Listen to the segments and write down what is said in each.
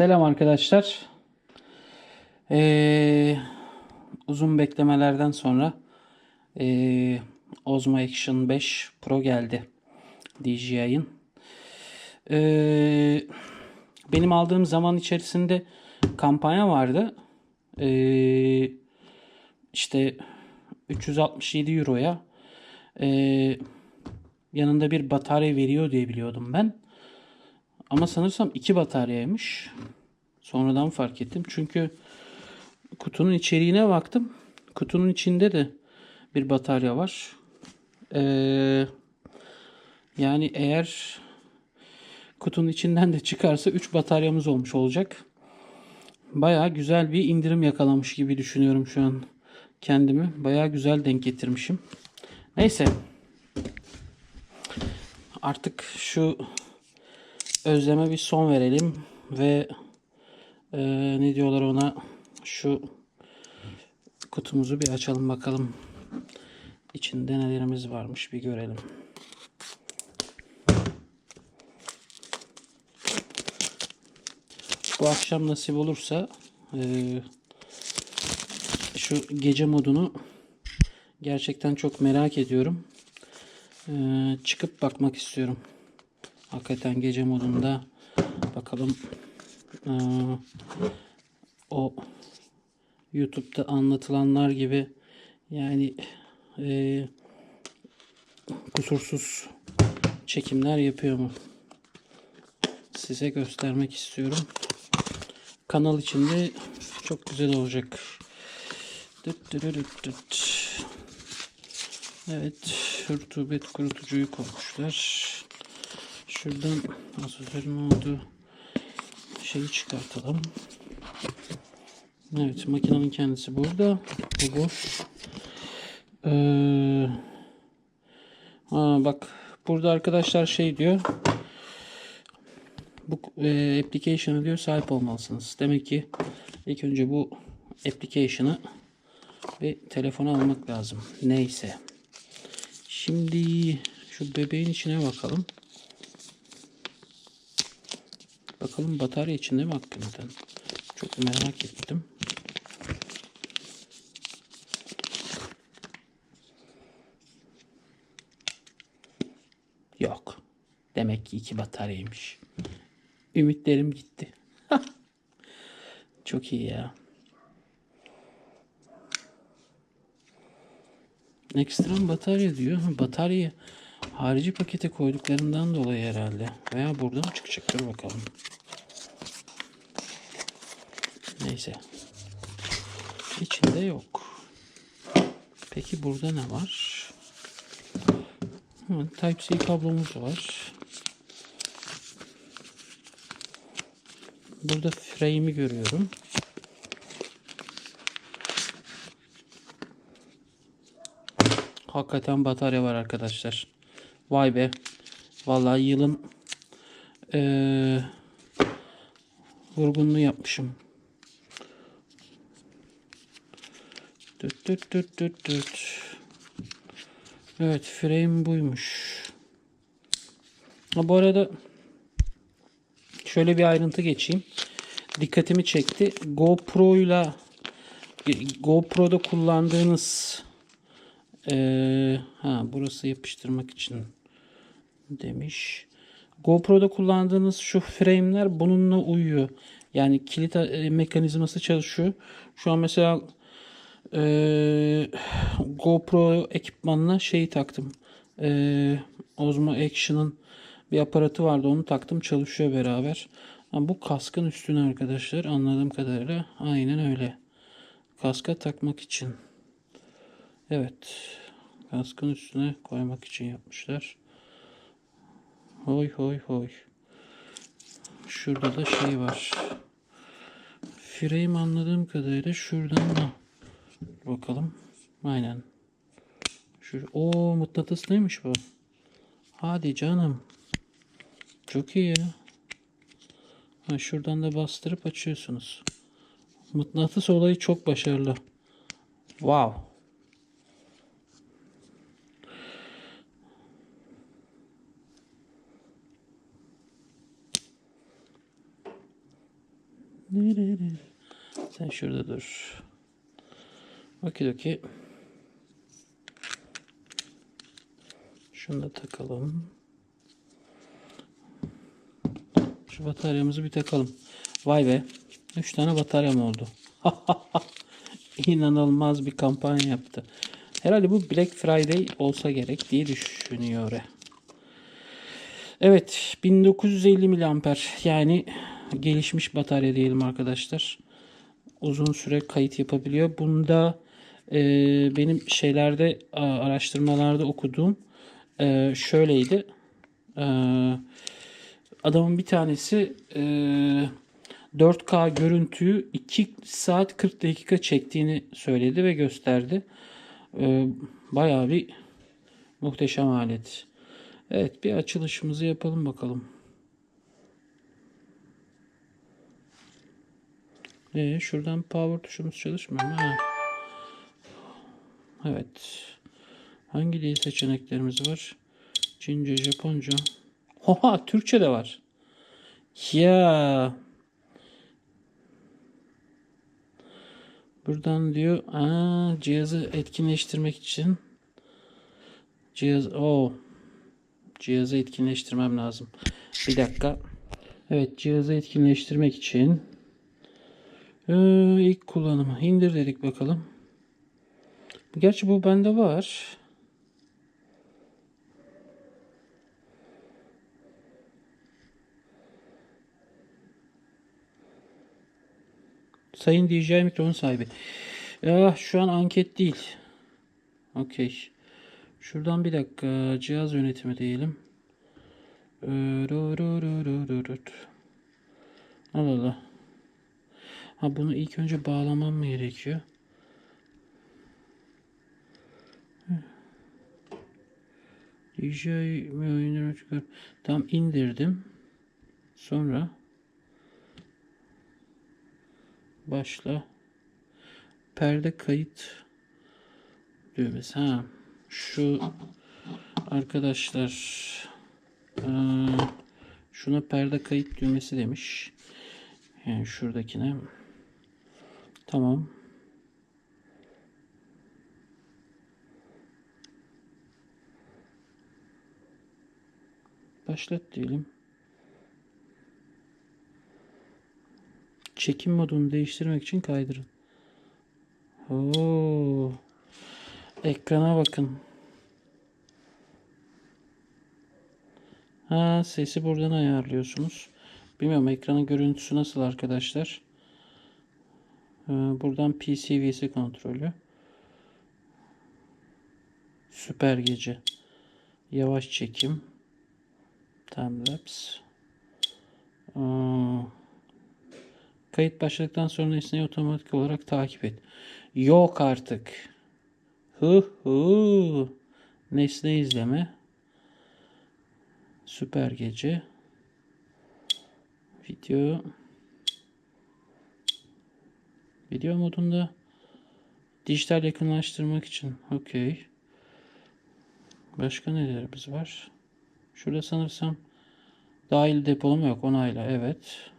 Selam arkadaşlar. Ee, uzun beklemelerden sonra ee, Osmo Action 5 Pro geldi DJI'ın. Ee, benim aldığım zaman içerisinde kampanya vardı. Ee, işte 367 Euro'ya ee, yanında bir batarya veriyor diye biliyordum ben. Ama sanırsam iki bataryaymış. Sonradan fark ettim. Çünkü kutunun içeriğine baktım. Kutunun içinde de bir batarya var. Ee, yani eğer kutunun içinden de çıkarsa 3 bataryamız olmuş olacak. Baya güzel bir indirim yakalamış gibi düşünüyorum şu an kendimi. Baya güzel denk getirmişim. Neyse. Artık şu özleme bir son verelim ve e, ne diyorlar ona şu kutumuzu bir açalım bakalım içinde nelerimiz varmış bir görelim. Bu akşam nasip olursa e, şu gece modunu gerçekten çok merak ediyorum. E, çıkıp bakmak istiyorum. Hakikaten gece modunda bakalım ee, o YouTube'da anlatılanlar gibi yani e, kusursuz çekimler yapıyor mu? Size göstermek istiyorum. Kanal içinde çok güzel olacak. Dıt dıt dıt dıt. Evet, rutubet kurutucuyu koymuşlar. Şuradan asansörün olduğu şeyi çıkartalım. Evet makinenin kendisi burada. Bu boş. Ee, bak burada arkadaşlar şey diyor. Bu e, application'a diyor sahip olmalısınız. Demek ki ilk önce bu application'ı bir telefona almak lazım. Neyse. Şimdi şu bebeğin içine bakalım. Bakalım batarya içinde mi hakikaten? Çok merak ettim. Yok. Demek ki iki bataryaymış. Ümitlerim gitti. Çok iyi ya. Ekstrem batarya diyor. Ha, Bataryayı harici pakete koyduklarından dolayı herhalde. Veya buradan mı çıkacak? Dur bakalım. Neyse. İçinde yok. Peki burada ne var? Type-C kablomuz var. Burada frame'i görüyorum. Hakikaten batarya var arkadaşlar. Vay be. Vallahi yılın eee vurgunluğu yapmışım. Düt düt düt düt düt. Evet frame buymuş. Ha, bu arada şöyle bir ayrıntı geçeyim. Dikkatimi çekti. GoPro'yla GoPro'da kullandığınız ee, ha burası yapıştırmak için demiş. GoPro'da kullandığınız şu frame'ler bununla uyuyor. Yani kilit e, mekanizması çalışıyor. Şu an mesela ee, GoPro ekipmanına şeyi taktım. Ee, Osmo Action'ın bir aparatı vardı. Onu taktım. Çalışıyor beraber. Ama bu kaskın üstüne arkadaşlar. Anladığım kadarıyla aynen öyle. Kaska takmak için. Evet. Kaskın üstüne koymak için yapmışlar. Hoy hoy hoy. Şurada da şey var. Frame anladığım kadarıyla şuradan da bakalım. Aynen. Şu o mıknatıslıymış bu. Hadi canım. Çok iyi. Ha, şuradan da bastırıp açıyorsunuz. Mıknatıs olayı çok başarılı. Wow. Sen şurada dur. Okey. Şunu da takalım. Şu bataryamızı bir takalım. Vay be. 3 tane bataryam oldu. İnanılmaz bir kampanya yaptı. Herhalde bu Black Friday olsa gerek diye düşünüyor. Evet 1950 miliamper yani gelişmiş batarya diyelim arkadaşlar. Uzun süre kayıt yapabiliyor. Bunda e, benim şeylerde araştırmalarda okuduğum e, şöyleydi. E, adamın bir tanesi e, 4K görüntüyü 2 saat 40 dakika çektiğini söyledi ve gösterdi. E, bayağı bir muhteşem alet. Evet bir açılışımızı yapalım bakalım. Ee, şuradan power tuşumuz çalışmıyor mu? Ha. Evet. Hangi dil seçeneklerimiz var? Çince, Japonca. Oha Türkçe de var. Ya. Buradan diyor aa, cihazı etkinleştirmek için cihaz o cihazı etkinleştirmem lazım. Bir dakika. Evet cihazı etkinleştirmek için ee, ilk kullanımı indir dedik bakalım. Gerçi bu bende var. Sayın DJI mikrofon sahibi. Ah, şu an anket değil. Okey. Şuradan bir dakika cihaz yönetimi diyelim. Allah Allah. Ha bunu ilk önce bağlamam mı gerekiyor? DJI mi oyunları çıkar? Tam indirdim. Sonra başla perde kayıt düğmesi. Ha şu arkadaşlar şuna perde kayıt düğmesi demiş. Yani şuradakine Tamam. Başlat diyelim. Çekim modunu değiştirmek için kaydırın. Oo. Ekrana bakın. Ha, sesi buradan ayarlıyorsunuz. Bilmiyorum ekranın görüntüsü nasıl arkadaşlar. Ee, buradan PCV'si kontrolü. Süper gece. Yavaş çekim. Timelapse. Ee, kayıt başladıktan sonra nesneyi otomatik olarak takip et. Yok artık. Hı hı. Nesne izleme. Süper gece. Video. Video modunda dijital yakınlaştırmak için. Okey. Başka nelerimiz var? Şurada sanırsam dahil depolama yok. Onayla. Evet.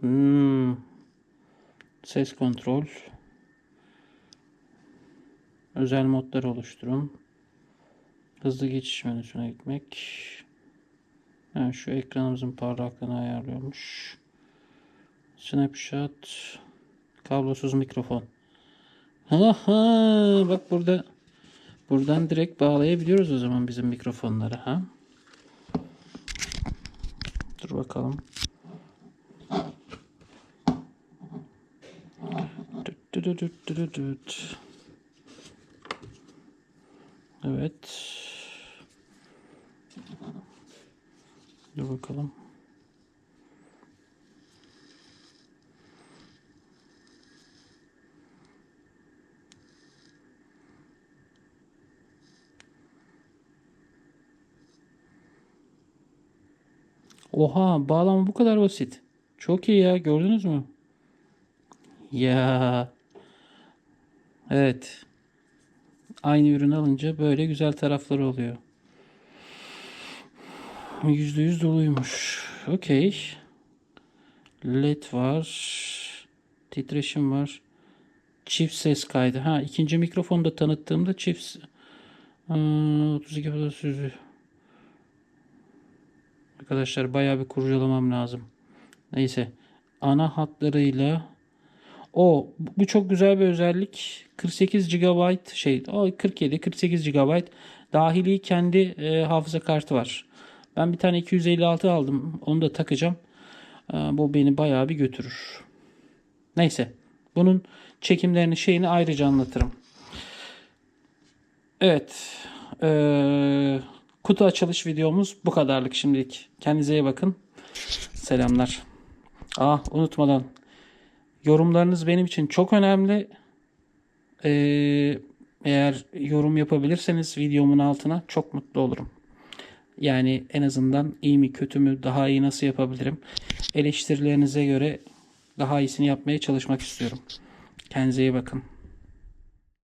Hmm. Ses kontrol. Özel modlar oluşturun. Hızlı geçiş menüsüne gitmek. Yani şu ekranımızın parlaklığını ayarlıyormuş. Snapshot. Kablosuz mikrofon. Aha, bak burada buradan direkt bağlayabiliyoruz o zaman bizim mikrofonları ha. Dur bakalım. Evet. Dur bakalım. Oha bağlama bu kadar basit. Çok iyi ya gördünüz mü? Ya. Evet. Aynı ürün alınca böyle güzel tarafları oluyor. %100 doluymuş. Okey. LED var. Titreşim var. Çift ses kaydı. Ha ikinci mikrofonu da tanıttığımda çift Aa, 32 falan sözü. Arkadaşlar bayağı bir kurcalamam lazım. Neyse. Ana hatlarıyla o bu çok güzel bir özellik. 48 GB şey o 47 48 GB dahili kendi e, hafıza kartı var. Ben bir tane 256 aldım. Onu da takacağım. E, bu beni bayağı bir götürür. Neyse. Bunun çekimlerini şeyini ayrıca anlatırım. Evet. Ee, kutu açılış videomuz bu kadarlık şimdilik. Kendinize iyi bakın. Selamlar. Ah unutmadan yorumlarınız benim için çok önemli. Ee, eğer yorum yapabilirseniz videomun altına çok mutlu olurum. Yani en azından iyi mi kötü mü daha iyi nasıl yapabilirim eleştirilerinize göre daha iyisini yapmaya çalışmak istiyorum. Kendinize iyi bakın.